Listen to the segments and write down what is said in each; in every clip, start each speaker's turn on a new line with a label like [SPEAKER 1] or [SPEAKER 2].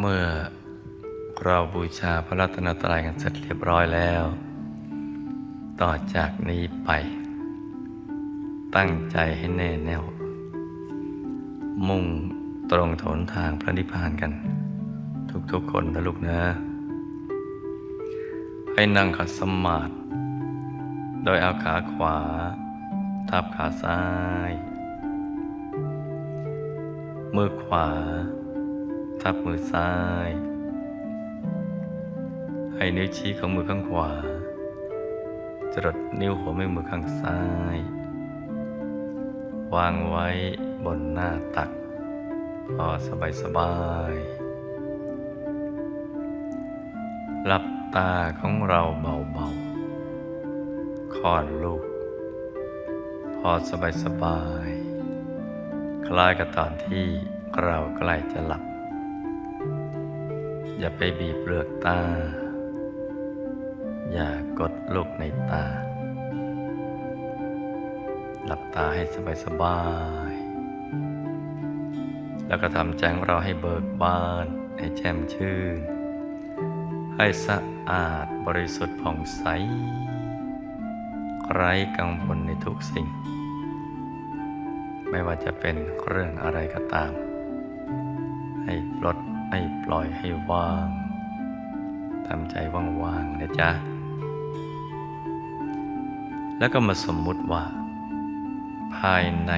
[SPEAKER 1] เมื่อเราบูชาพระรัตนตรัยกันเสร็จเรียบร้อยแล้ว ต่อจากนี้ไป ตั้งใจให้แน่แน่ว มุ่งตรงถนทางพระนิพพานกัน ทุกๆคนนะลูกนะ ให้นั่งขัดสมาธิโดยเอาขาขวา ทับขาซ้าย มือขวา ทับมือซ้าย ให้นิ้วชี้ของมือข้างขวา จรดนิ้วหัวแม่มือข้างซ้าย วางไว้บนหน้าตัก พอสบายสบายหลับตาของเราเบาๆคลอดลูก พอสบายสบายคล้ายกับตอนที่เราใกล้จะหลับ อย่าไปบีบเปลือกตา อย่ากดลูกในตา หลับตาให้สบายสบายๆแล้วก็ทำใจของเราให้เบิกบาน ให้แจ่มชื่น ให้สะอาดบริสุทธิ์ผ่องใส ไร้กังวลในทุกสิ่ง ไม่ว่าจะเป็นเรื่องอะไรก็ตาม ให้ปลด ให้ปล่อยให้ว่างทำใจว่างๆนะจ๊ะ แล้วก็มาสมมุติว่า ภายใน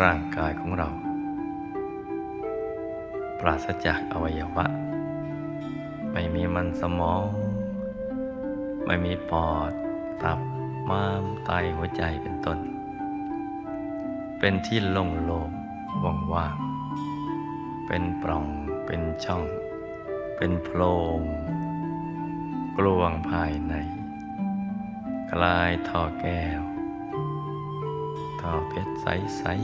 [SPEAKER 1] ร่างกายของเรา ปราศจากอวัยวะ ไม่มีมันสมอง ไม่มีปอด ตับ ม้าม ไต หัวใจเป็นต้น เป็นที่โล่งโล่งว่างว่างๆเป็นปล่อง เป็นช่อง เป็นโพรงกลวงภายใน กลายท่อแก้ว ท่อเพชรใส ๆ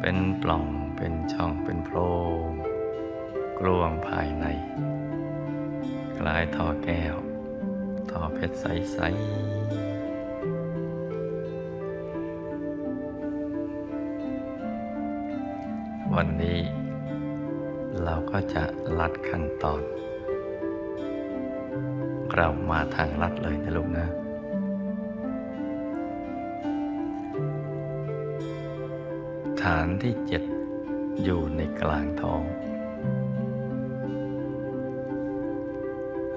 [SPEAKER 1] เป็นปล่องเป็นช่องเป็นโพรงกลวงภายใน กลายท่อแก้ว ท่อเพชรใส ๆ วันนี้ เราก็จะลัดขั้นตอน เรามาทางลัดเลยนะลูกนะ ฐานที่เจ็ดอยู่ในกลางท้อง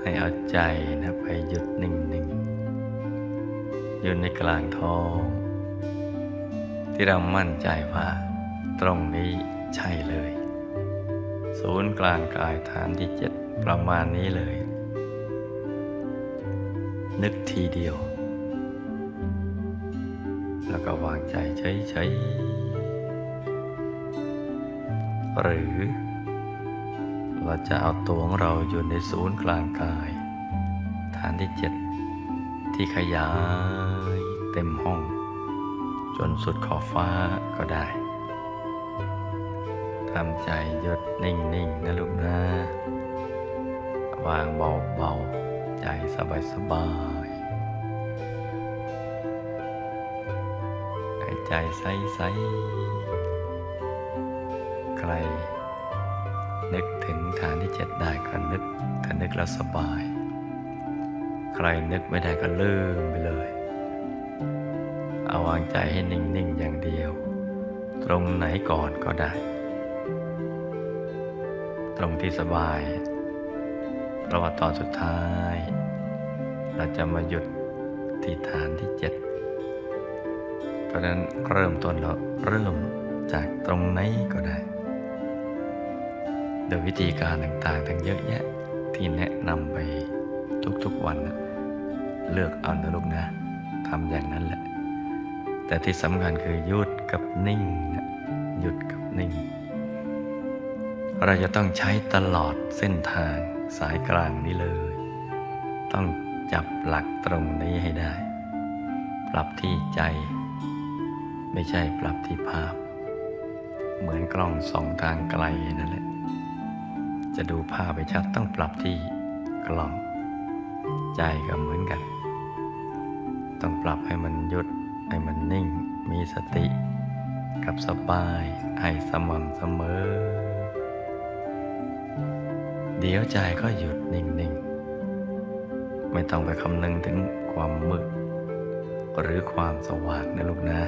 [SPEAKER 1] ให้เอาใจนะไปหยุดนิ่งๆ อยู่ในกลางท้อง ที่เรามั่นใจว่าตรงนี้ ใช่เลย ศูนย์กลางกายฐานที่เจ็ดประมาณนี้เลย นึกทีเดียว แล้วก็วางใจเฉยๆ หรือเราจะเอาตัวของเราอยู่ในศูนย์กลางกาย ฐานที่เจ็ดที่ขยายเต็มห้อง จนสุดขอบฟ้าก็ได้ ทำใจหยุดนิ่งๆนะลูกนะ วางเบาๆ ใจสบายๆให้ใจใสๆใคร นึกถึงฐานที่เจ็ดได้ก็นึกถ้านึกแล้วสบาย ใครนึกไม่ได้ก็ลืมไปเลย เอาวางใจให้นิ่งๆอย่างเดียว ตรงไหนก่อนก็ได้ ตรงที่สบาย เพราะว่าตอนสุดท้าย เราจะมาหยุดที่ฐานที่เจ็ดเพราะนั้นเริ่มต้นเราเริ่มจากตรงไหนก็ได้ โดยวิธีการต่างๆ ทั้งเยอะแยะที่แนะนำไปทุกๆวัน เลือกเอานะลูกนะทำอย่างนั้นแหละ แต่ที่สำคัญคือหยุดกับนิ่งนะหยุดกับนิ่ง เราจะต้องใช้ตลอดเส้นทางสายกลางนี้เลย ต้องจับหลักตรงนี้ให้ได้ ปรับที่ใจ ไม่ใช่ปรับที่ภาพ เหมือนกล้องสองทางไกลนั่นแหละ จะดูภาพไปชัดต้องปรับที่กล้อง ใจก็เหมือนกัน ต้องปรับให้มันหยุดให้มันนิ่ง มีสติ กับสบาย ให้สม่ำเสมอ เดี๋ยวใจก็หยุดนิ่งๆ ไม่ต้องไปคำนึงถึงความมืดหรือความสว่างนะลูกนะ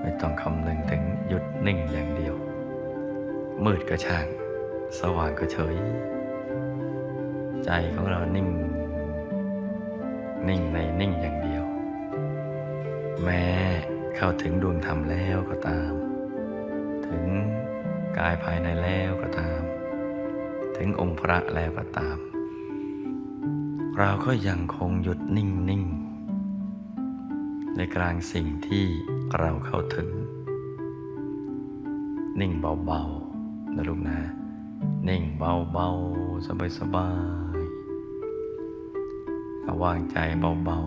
[SPEAKER 1] ไม่ต้องคำนึงถึงหยุดนิ่งอย่างเดียว มืดก็ช่าง สว่างก็เฉย ใจของเรานิ่ง นิ่งในนิ่งอย่างเดียว แม้เข้าถึงดวงธรรมแล้วก็ตาม ถึงกายภายในแล้วก็ตาม ถึงองค์พระแล้วก็ตาม เราก็ยังคงหยุดนิ่งนิ่งในกลางสิ่งที่เราเข้าถึง นิ่งเบาๆนะลูกนะ นิ่งเบาๆ สบายๆวางใจเบาๆ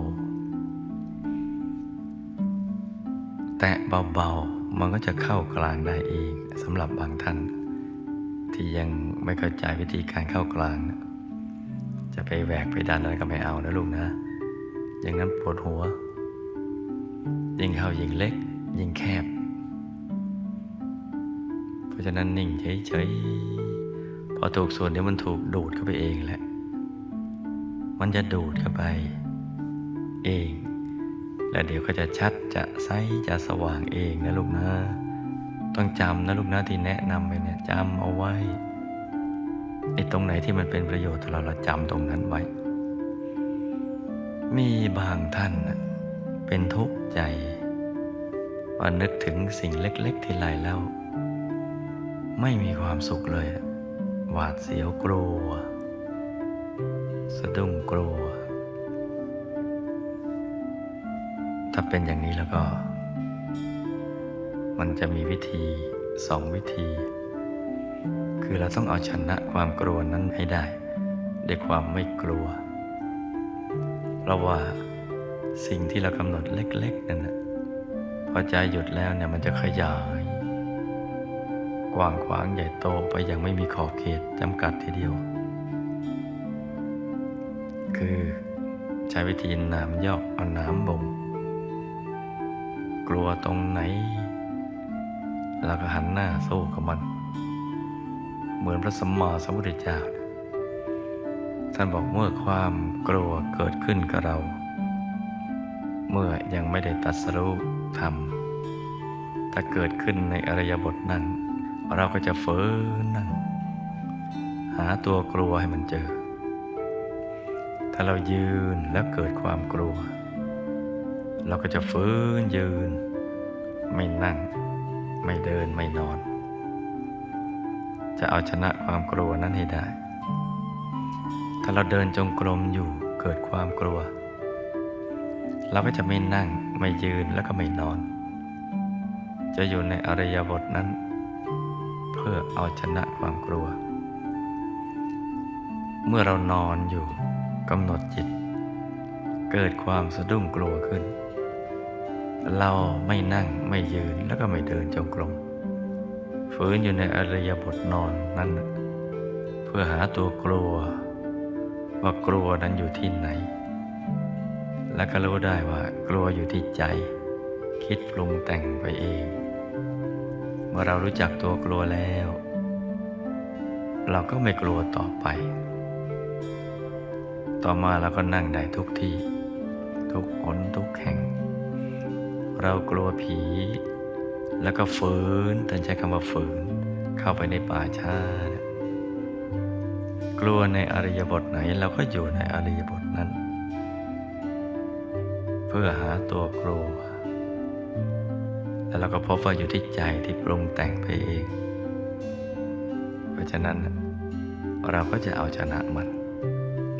[SPEAKER 1] แตะเบาๆ มันก็จะเข้ากลางได้เองสำหรับบางท่าน ที่ยังไม่เข้าใจวิธีการเข้ากลางนะจะไปแหวกไปดันอะไรก็ไม่เอานะลูกนะ อย่างนั้นปวดหัว ยิ่งเข้ายิ่งเล็ก ยิ่งแคบ เพราะฉะนั้นนิ่งเฉยๆ พอถูกส่วนเดี๋ยวมันถูกดูดเข้าไปเองแหละ มันจะดูดเข้าไป เอง แล้วเดี๋ยวก็จะชัดจะใสจะสว่างเองนะลูกนะ ต้องจำนะลูกนะที่แนะนำไปเนี่ยจำเอาไว้ไอ้ตรงไหนที่มันเป็นประโยชน์ต่อเราเราจำตรงนั้นไว้ มีบางท่านเป็นทุกข์ใจว่านึกถึงสิ่งเล็ก ๆ ที่ไรแล้ว ไม่มีความสุขเลย หวาดเสียวกลัว สะดุ้งกลัว ถ้าเป็นอย่างนี้แล้วก็ มันจะมีวิธีสองวิธี คือเราต้องเอาชนะความกลัวนั้นให้ได้ด้วยความไม่กลัว เพราะว่าสิ่งที่เรากำหนดเล็ก ๆ นั่นนะพอใจหยุดแล้วเนี่ยมันจะขยาย กว้างขวางใหญ่โตไปอย่างไม่มีขอบเขตจำกัดทีเดียว คือใช้วิธีน้ำยอกเอาน้ำบ่มกลัวตรงไหน แล้วก็หันหน้าสู้กับมัน เหมือนพระสัมมาสัมพุทธเจ้า ท่านบอกเมื่อความกลัวเกิดขึ้นกับเรา เมื่อยังไม่ได้ตัดสรู้ธรรมถ้าเกิดขึ้นในอริยบทนั้น เราก็จะเฟินนั่ง หาตัวกลัวให้มันเจอ ถ้าเรายืนแล้วเกิดความกลัว เราก็จะฟื้นยืน ไม่นั่ง ไม่เดินไม่นอน จะเอาชนะความกลัวนั้นให้ได้ ถ้าเราเดินจงกรมอยู่เกิดความกลัว เราก็จะไม่นั่งไม่ยืนแล้วก็ไม่นอน จะอยู่ในอริยบทนั้น เพื่อเอาชนะความกลัว เมื่อเรานอนอยู่กำหนดจิต เกิดความสะดุ้งกลัวขึ้น เราไม่นั่งไม่ยืนแล้วก็ไม่เดินจงกรมฝืนอยู่ในอริยบทนอนนั้น เพื่อหาตัวกลัว ว่ากลัวนั้นอยู่ที่ไหน และก็รู้ได้ว่ากลัวอยู่ที่ใจ คิดปรุงแต่งไปเอง เมื่อเรารู้จักตัวกลัวแล้ว เราก็ไม่กลัวต่อไป ต่อมาเราก็นั่งได้ทุกที่ ทุกหนทุกแห่ง เรากลัวผี แล้วก็ฝืนท่านใช้คำว่าฝืน เข้าไปในป่าช้านะกลัวในอริยบทไหนเราก็อยู่ในอริยบทนั้น เพื่อหาตัวกลัว แล้วเราก็พบว่าอยู่ที่ใจที่ปรุงแต่งไปเอง เพราะฉะนั้นเราก็จะเอาชนะมัน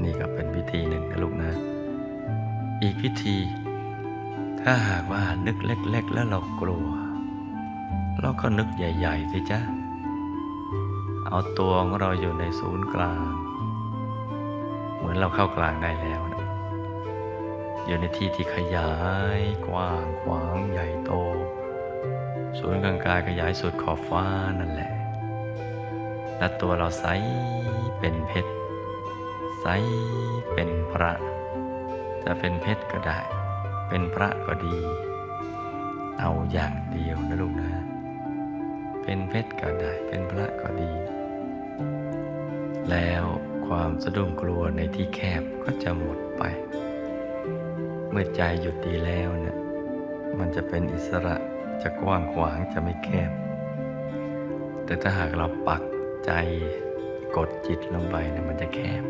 [SPEAKER 1] นี่ก็เป็นวิธีหนึ่งนะลูกนะ อีกวิธี ถ้าหากว่านึกเล็ก ๆ แล้วเรากลัว เราก็นึกใหญ่ ๆ สิจ๊ะเอาตัวของเราอยู่ในศูนย์กลาง เหมือนเราเข้ากลางได้แล้วนะอยู่ในที่ที่ขยายกว้างขวางใหญ่โต ศูนย์กลางกายขยายสุดขอบฟ้านั่นแหละและตัวเราใสเป็นเพชรใสเป็นพระ จะเป็นเพชรก็ได้ เป็นพระก็ดี เอาอย่างเดียวนะลูกนะ เป็นเพชรก็ได้ เป็นพระก็ดี แล้วความสะดุ้งกลัวในที่แคบก็จะหมดไป เมื่อใจหยุดดีแล้วเนี่ยมันจะเป็นอิสระจะกว้างขวางจะไม่แคบ แต่ถ้าหากเราปักใจกดจิตลงไปเนี่ยมันจะแคบ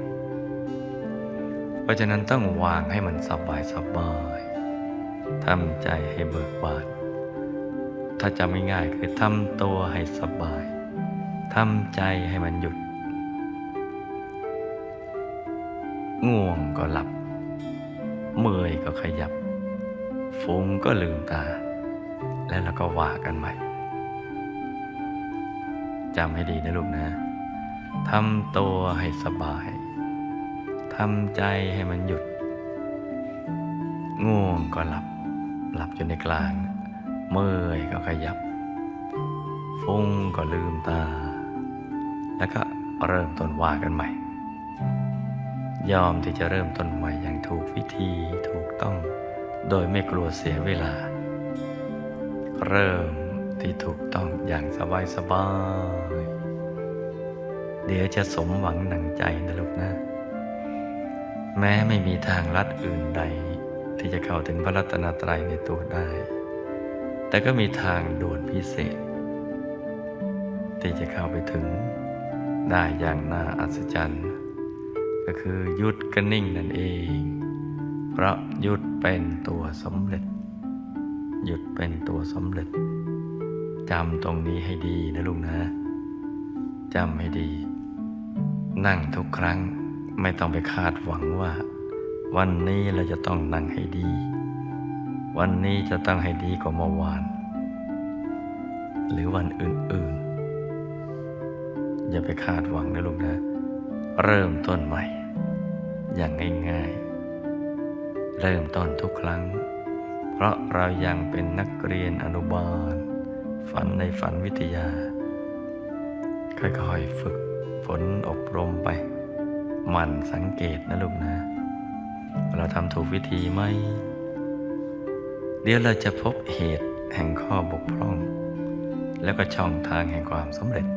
[SPEAKER 1] เพราะฉะนั้นต้องวางให้มันสบายสบาย ทำใจให้เบิกบาน ถ้าจะไม่ง่ายคือทำตัวให้สบาย ทำใจให้มันหยุด ง่วงก็หลับ เมื่อยก็ขยับ ฟุ้งก็ลืมตา แล้วเราก็ว่ากันใหม่ จำให้ดีนะลูกนะ ทำตัวให้สบาย ทำใจให้มันหยุดง่วงก็หลับ หลับอยู่ในกลาง เมื่อยก็ขยับ ฟุ้งก็ลืมตา แล้วก็เริ่มต้นว่ากันใหม่ ยอมที่จะเริ่มต้นใหม่อย่างถูกวิธีถูกต้อง โดยไม่กลัวเสียเวลา เริ่มที่ถูกต้องอย่างสบายสบายๆเดี๋ยวจะสมหวังหนังใจนะลูกนะ แม้ไม่มีทางลัดอื่นใด ที่จะเข้าถึงพระรัตนตรัยในตัวได้ แต่ก็มีทางด่วนพิเศษ ที่จะเข้าไปถึงได้อย่างน่าอัศจรรย์ ก็คือหยุดกระนิ่งนั่นเอง เพราะหยุดเป็นตัวสำเร็จ หยุดเป็นตัวสำเร็จจำตรงนี้ให้ดีนะลุงนะจำให้ดี นั่งทุกครั้งไม่ต้องไปคาดหวังว่า วันนี้เราจะต้องนั่งให้ดี วันนี้จะต้องให้ดีกว่าเมื่อวาน หรือวันอื่นๆ อย่าไปคาดหวังนะลูกนะ เริ่มต้นใหม่ อย่างง่ายๆ เริ่มต้นทุกครั้ง เพราะเรายังเป็นนักเรียนอนุบาล ฝันในฝันวิทยา ค่อยๆ ฝึกฝนอบรมไป มันสังเกตนะลูกนะ เราทำถูกวิธีไหม เดี๋ยวเราจะพบเหตุแห่งข้อบกพร่อง แล้วก็ช่องทางแห่งความสำเร็จ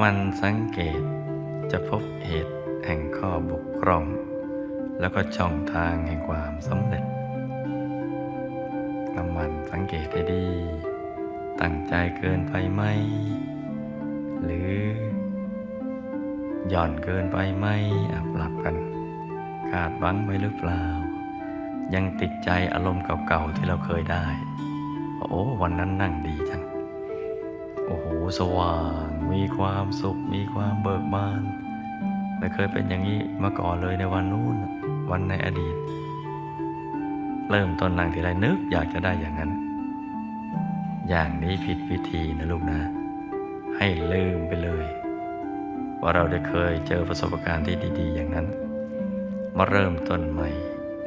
[SPEAKER 1] มันสังเกตจะพบเหตุแห่งข้อบกพร่อง แล้วก็ช่องทางแห่งความสำเร็จน้ำมันสังเกตให้ดี ตั้งใจเกินไปไหม หรือหย่อนเกินไปไหมอปรับกัน ขาดหวังไว้หรือเปล่า ยังติดใจอารมณ์เก่าๆที่เราเคยได้ โอ้วันนั้นนั่งดีจัง โอ้โหสว่างมีความสุข มีความเบิกบานไม่เคยเป็นอย่างนี้มาก่อนเลยในวันนู้นวันในอดีต เริ่มต้นนั่งทีไรนึกอยากจะได้อย่างนั้น อย่างนี้ผิดวิธีนะลูกนะ ให้ลืมไปเลย ว่าเราได้เคยเจอประสบการณ์ที่ดี ๆ อย่างนั้น มาเริ่มต้นใหม่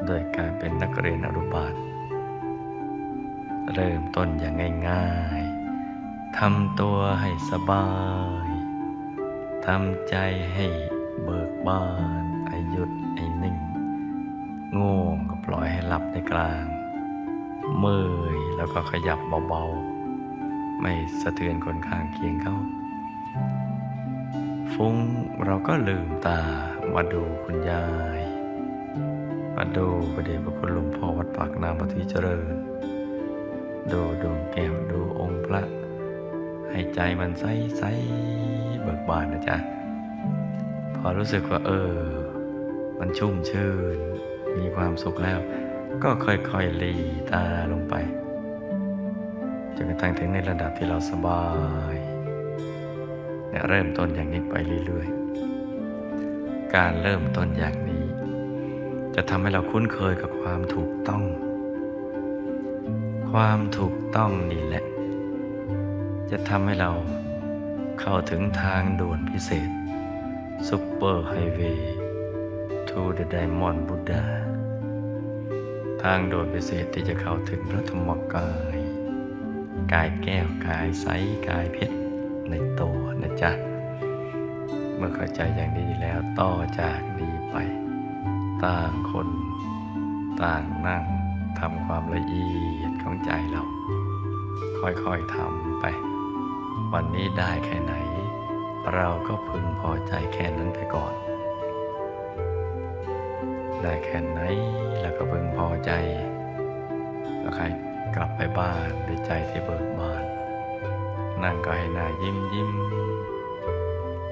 [SPEAKER 1] โดยการเป็นนักเรียนอนุบาล เริ่มต้นอย่างง่ายๆทำตัวให้สบายทำใจให้เบิกบานให้หยุดให้นิ่งง่วงก็ปล่อยให้หลับในกลาง เมื่อยแล้วก็ขยับเบาๆ ไม่สะเทือนคนข้างเคียงเขาฟุ้งเราก็ลืมตามาดูคุณยาย มาดูประเดชพระคุณหลวงพ่อวัดปากน้ำปฏิเจริญ ดูดวงแก้วดูองค์พระ ให้ใจมันใสใสเบิกบานนะจ๊ะ พอรู้สึกว่าเออ มันชุ่มชื่น มีความสุขแล้ว ก็ค่อยๆหลีตาลงไปจนกระทั่งถึงในระดับที่เราสบายเนี่ยเริ่มต้นอย่างนี้ไปเรื่อยๆ การเริ่มต้นอย่างนี้ จะทำให้เราคุ้นเคยกับความถูกต้อง ความถูกต้องนี่แหละ จะทำให้เราเข้าถึงทางด่วนพิเศษ Super Highway to the Diamond Buddha ทางด่วนพิเศษที่จะเข้าถึงพระธรรมกาย กายแก้วกายใสกายเพชรในตัวนะจ๊ะ เมื่อเข้าใจอย่างนี้แล้วต่อจากนี้ไป ต่างคน ต่างนั่งทำความละเอียดของใจเรา ค่อยๆทำไป วันนี้ได้แค่ไหน เราก็พึงพอใจแค่นั้นไปก่อน ได้แค่ไหนแล้วก็พึงพอใจแล้วใครกลับไปบ้านด้วยใจที่เบิกบานนั่งก็ให้หน้ายิ้มยิ้ม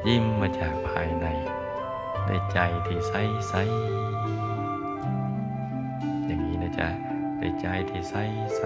[SPEAKER 1] ยิ้มมาจากภายใน ด้ใจที่ใสใสอย่างนี้นะจ๊ะได้ใจที่ใสใส